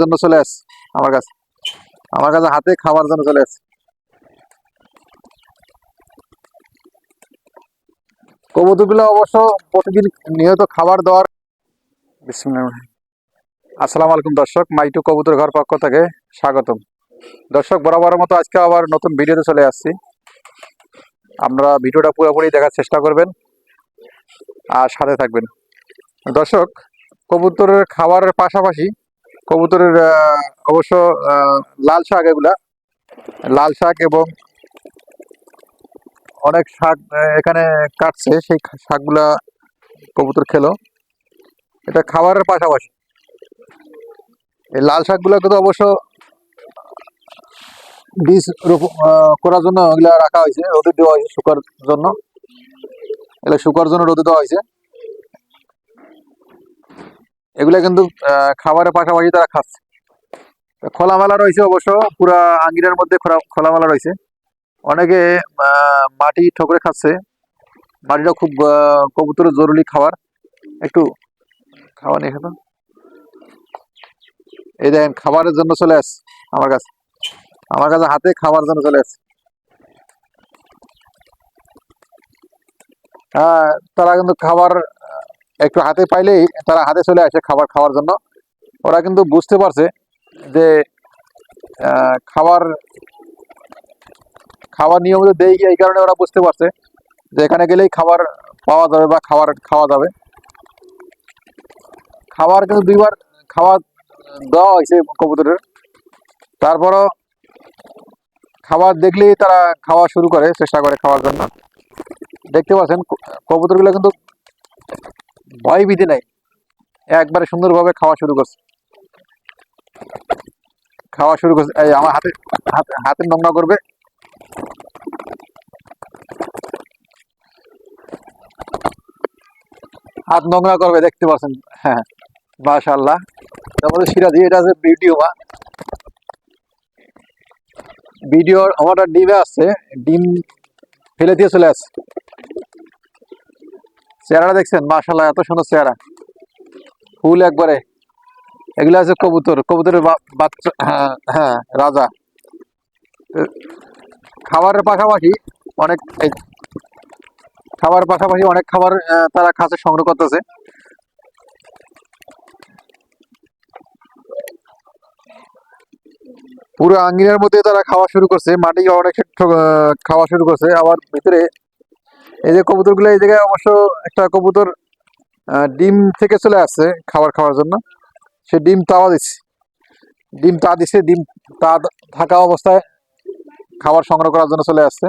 জন্য চলে আস আমার কাছে। আমার কাছে হাতে খাবার জন্য চলে আস কবুতরগুলো অবশ্য প্রতিদিন নিয়মিত খাবার দেওয়ার। আসসালামু আলাইকুম দর্শক মাইটু কবুতর ঘর পক্ষ থেকে স্বাগতম। দর্শক, বরাবরের মতো আজকে আবার নতুন ভিডিওতে চলে আসছি। আপনারা ভিডিওটা পুরোপুরি দেখার চেষ্টা করবেন আর সাথে থাকবেন। দর্শক, কবুতরের খাবারের পাশাপাশি কবুতরের অবশ্য লাল শাক এগুলা। লাল শাক এবং অনেক শাক এখানে কাটছে। সেই শাকগুলা কবুতর খেলো। এটা খাবারের পাশাপাশি। এই লাল শাকগুলো তো অবশ্য বীজ করার জন্য এগুলা রাখা হয়েছে। রোদে দেওয়া হয়েছে শুকার জন্য। এগুলো শুকার জন্য রোদে দেওয়া হয়েছে। এগুলা কিন্তু খাবারের পাশাপাশি তারা খাচ্ছে। খোলামেলা রয়েছে অবশ্য, পুরা আঙ্গিনার মধ্যে খোলামেলা রয়েছে। অনেকে মাটি ঠোকরে খাচ্ছে। মাটিটা খুব কবুতরের জরুরি খাবার। একটু খাওয়া নিয়ে খেতো এই দেখেন, খাবারের জন্য চলে আস আমার কাছে। আমার কাছে হাতে খাবার জন্য চলে আস হ্যাঁ তারা কিন্তু খাবার একটু হাতে পাইলেই তারা হাতে চলে আসে খাবার খাওয়ার জন্য। ওরা কিন্তু বুঝতে পারছে যে খাবার খাবার নিয়মিত দেই এই কারণে ওরা বুঝতে পারছে যে এখানে গেলেই খাবার পাওয়া যাবে বা খাবার খাওয়া যাবে। খাবার কিন্তু দুইবার খাবার দেওয়া হয়েছে কবুতরের। তারপরও খাবার দেখলেই তারা খাওয়া শুরু করে, চেষ্টা করে খাওয়ার জন্য। দেখতে পাচ্ছেন, কবুতরগুলো কিন্তু ভয় ভীতি নাই। একবারে সুন্দরভাবে খাওয়া শুরু করছে। খাওয়া শুরু করছে। এই আমার হাতে হাতে হাতে নোংরা করবে। হাত নোংরা করবে, দেখতে পাচ্ছেন? হ্যাঁ মাশাল্লাহ তারপরে সিরাজি এটা আছে ভিডিও মা ভিডিও আমার ডিমে আসছে ডিম ফেলে দিয়ে চলে আসছে। চেহারাটা দেখছেন? মাশাল্লাহ এত সুন্দর চেহারা। ফুল একবারে। এগুলো আছে কবুতর। কবুতরের বাচ্চা হ্যাঁ হ্যাঁ রাজা। খাবারের পাশাপাশি অনেক এই খাবারের পাশাপাশি অনেক খাবার তারা খাঁচে সংগ্রহ করতেছে। পুরো আঙ্গিনার মধ্যে তারা খাওয়া শুরু করছে। মাটি অনেক খাওয়া শুরু করছে। আবার ভিতরে এই যে কবুতরগুলো, এই জায়গায় অবশ্য একটা কবুতর ডিম থেকে চলে আসছে খাবার খাওয়ার জন্য। সে ডিম তাওয়া দিচ্ছে। ডিম তা দিচ্ছে ডিম তা থাকা অবস্থায় খাবার সংগ্রহ করার জন্য চলে আসছে।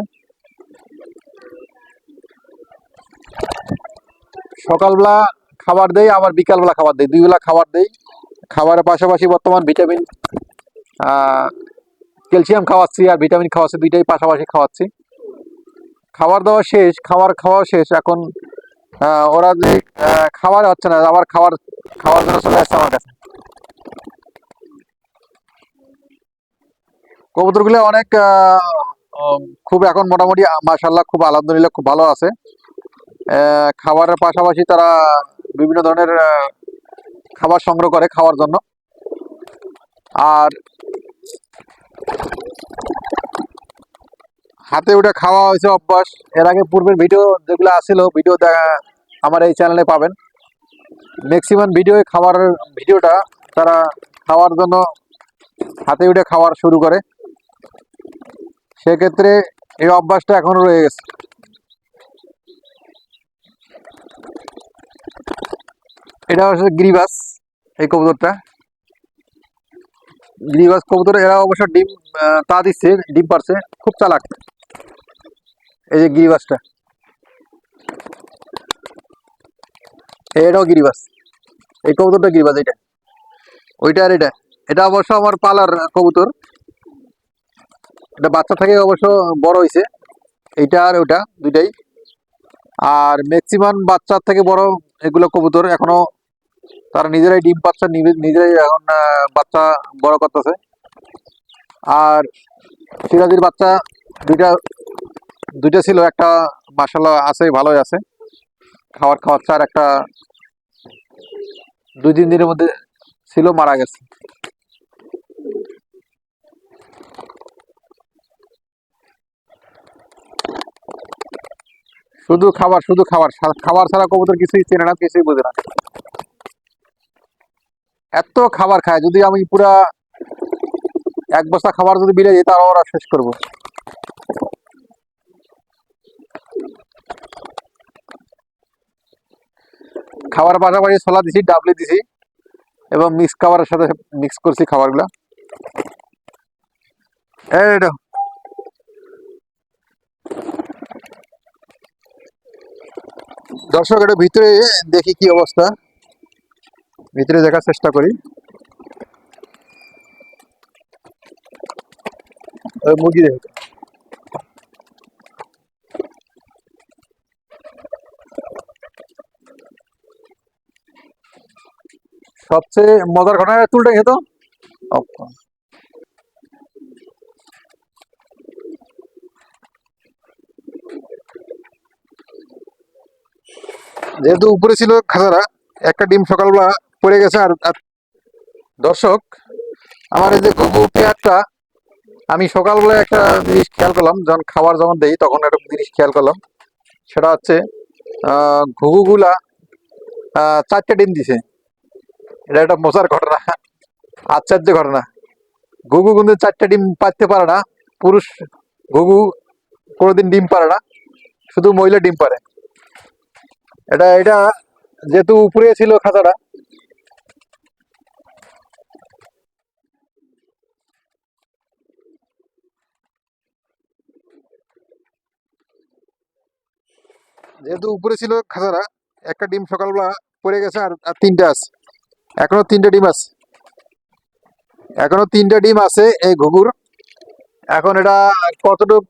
সকালবেলা খাবার দেই, আবার বিকালবেলা খাবার দেই। দুই বেলা খাবার দেই। খাবারের পাশাপাশি বর্তমান ভিটামিন ক্যালসিয়াম খাওয়াচ্ছি আর ভিটামিন খাওয়াচ্ছি, দুইটাই পাশাপাশি খাওয়াচ্ছি। খাবার দাওয়া শেষ, খাবার খাওয়া শেষ, এখন ওরা যে খাবার হচ্ছে না, আবার খাবার খাওয়ার জন্য চলে আসছে আমার কাছে। কবুতরগুলো অনেক খুব এখন মোটামুটি মাশাল্লাহ খুব আলহামদুলিল্লাহ খুব ভালো আছে। খাবারের পাশাপাশি তারা বিভিন্ন ধরনের খাবার সংগ্রহ করে খাওয়ার জন্য। আর হাতে ওটা খাওয়া হয়েছে অভ্যাস। এর আগে পূর্বের ভিডিও যেগুলো আসছিল ভিডিও দেখা- আমার এই চ্যানেলে পাবেন। ম্যাক্সিমাম ভিডিও খাবারের ভিডিওটা তারা খাওয়ার জন্য হাতে উঠে খাওয়ার শুরু করে। সেক্ষেত্রে এই অভ্যাসটা এখনও রয়ে গেছে। এটা হচ্ছে গ্রিবাস, এই কবুতরটা। গ্রিবাস কবুতর, এরা অবশ্য ডিম তা দিচ্ছে, ডিম পারছে খুব চালাক। এই যে গিরিবাসটা। এটাও গিরিবাস। এই কবুতরটা গিরিবাস এটা ওইটা আর এটা। এটা অবশ্য আমার পালার কবুতর। এটা বাচ্চা থেকে অবশ্য বড় হয়েছে এইটা আর ওটা দুইটাই। আর ম্যাক্সিমাম বাচ্চার থেকে বড় এগুলো কবুতর এখনও তারা নিজেরাই ডিম পাচ্ছে নিজে- নিজেরাই এখন বাচ্চা বড় করতেছে। আর সিরাজির বাচ্চা দুইটা দুইটা ছিল, একটা মার্শাল আছে, ভালোই আছে। খাওয়ার খাওয়ার চার একটা দুই তিন দিনের মধ্যে ছিল, মারা গেছে। শুধু খাবার শুধু খাবার খাবার ছাড়া কবুতর কিছুই চেনে না, কিছুই বোঝে না। এত খাবার খায়, যদি আমি পুরা এক বস্তা খাবার যদি বিলে যাই তাহলে ওরা শেষ করব। খাবার পাশাপাশি ছোলা দিছি, ডাবলি দিছি এবং মিক্স খাবারের সাথে মিক্স করছি খাবারগুলো। এটা দর্শক, এটা ভিতরে দেখি কি অবস্থা। ভিতরে দেখার চেষ্টা করি। মুরগি দেখো। সবচেয়ে মজার ঘটনা তুলটা খেতো যেহেতু উপরে ছিল খাজারা একটা ডিম সকালবেলা পড়ে গেছে আর দর্শক, আমার এই যে ঘুঘু পেয়ারটা আমি সকালবেলা একটা জিনিস খেয়াল করলাম, যখন খাবার যখন দেই তখন একটা জিনিস খেয়াল করলাম। সেটা হচ্ছে ঘুঘুগুলা চারটে ডিম দিছে। এটা একটা মজার ঘটনা। আশ্চর্য ঘটনা। ঘুঘু কিন্তু চারটে ডিম পারতে পারে না। পুরুষ ঘুঘু কোনোদিন ডিম পারে না। শুধু মহিলা ডিম পারে। এটা এটা যেহেতু উপরে ছিল খাঁচাটা। যেহেতু উপরে ছিল খাঁচাটা, একটা ডিম সকালবেলা পড়ে গেছে আর তিনটে আছে। এখনও তিনটে ডিম আছে। এখনও তিনটে ডিম আছে এই ঘুঘুর। এখন এটা কতটুক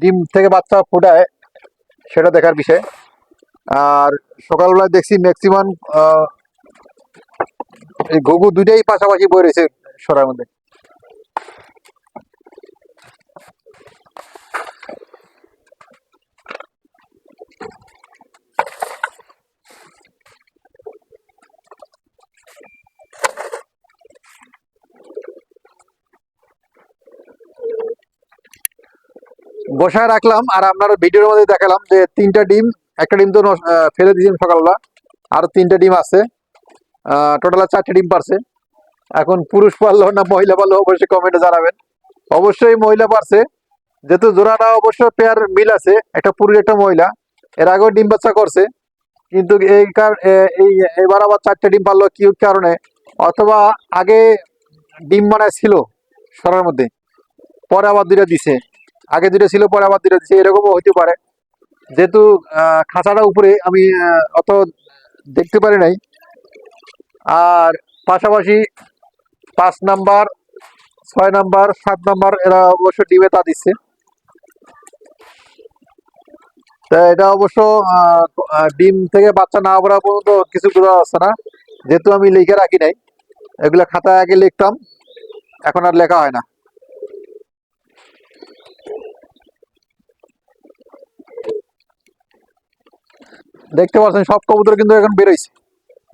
ডিম থেকে বাচ্চা ফোটায় সেটা দেখার বিষয়। আর সকালবেলায় দেখছি ম্যাক্সিমাম এই ঘুঘু দুইটাই পাশাপাশি বয়ে রয়েছে সরার মধ্যে। বসায় রাখলাম আর আপনার ভিডিওর মধ্যে দেখালাম যে তিনটা ডিম, একটা ডিম তো ফেলে দিয়েছেন সকালবেলা, আর তিনটা ডিম আছে। টোটাল চারটে ডিম পারছে। এখন পুরুষ পারল না, মহিলা পারল, অবশ্যই কমেন্টে জানাবেন। অবশ্যই মহিলা পারছে। যেহেতু জোড়াটা অবশ্য পেয়ার মিল আছে, একটা পুরুষ, একটা মহিলা। এর আগেও ডিম বাচ্চা করছে। কিন্তু এই এই, এবার আবার চারটে ডিম পারল কি কারণে? অথবা আগে ডিম মানে ছিল সরার মধ্যে, পরে আবার দুইটা দিছে। আগে দুটো ছিল, পরে আবার দুটো দিছে এরকমও হতে পারে। যেহেতু খাঁচাটা উপরে, আমি অত দেখতে পারি নাই। আর পাশাপাশি পাঁচ নাম্বার, ছয় নাম্বার, সাত নাম্বার, এরা অবশ্য ডিমে তা দিচ্ছে। তা এটা অবশ্য ডিম থেকে বাচ্চা না পড়া পর্যন্ত কিছু বোঝা যাচ্ছে না। যেহেতু আমি লিখে রাখি নাই, এগুলা খাতায় আগে লিখতাম, এখন আর লেখা হয় না। দেখতে পাচ্ছেন, সব কবুতর কিন্তু এখন বেরোইছে।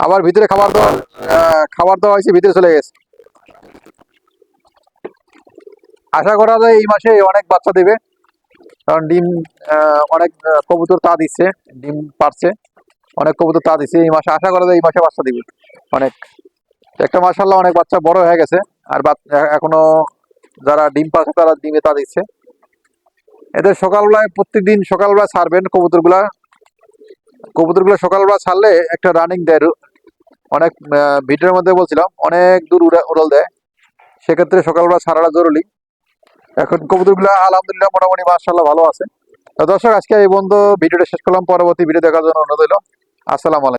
আবার ভিতরে খাবার দেওয়ার খাবার দেওয়া হয়েছে, ভিতরে চলে গেছে। আশা করা যায় এই মাসে অনেক বাচ্চা দেবে, কারণ ডিম অনেক কবুতর তা দিচ্ছে, ডিম পারছে, অনেক কবুতর তা দিচ্ছে এই মাসে। আশা করা যায় এই মাসে বাচ্চা দিবে, অনেক। একটা মাসাল্লাহ অনেক বাচ্চা বড় হয়ে গেছে, আর এখনও যারা ডিম পাচ্ছে তারা ডিমে তা দিচ্ছে। এদের সকালবেলায়, প্রত্যেকদিন সকালবেলা ছাড়বেন কবুতরগুলা কবুতরগুলো সকালবেলা ছাড়লে একটা রানিং দেয় অনেক ভিডিওর মধ্যে বলছিলাম, অনেক দূর উড়া- উড়াল দেয়। সেক্ষেত্রে সকালবেলা ছাড়াটা জরুরি। এখন কবুতরগুলো আলহামদুলিল্লাহ মোটামুটি মার্শাল্লাহ ভালো আছে। দর্শক, আজকে এই বন্ধু ভিডিওটা শেষ করলাম। পরবর্তী ভিডিও দেখার জন্য অনুরোধ হলো আসসালামু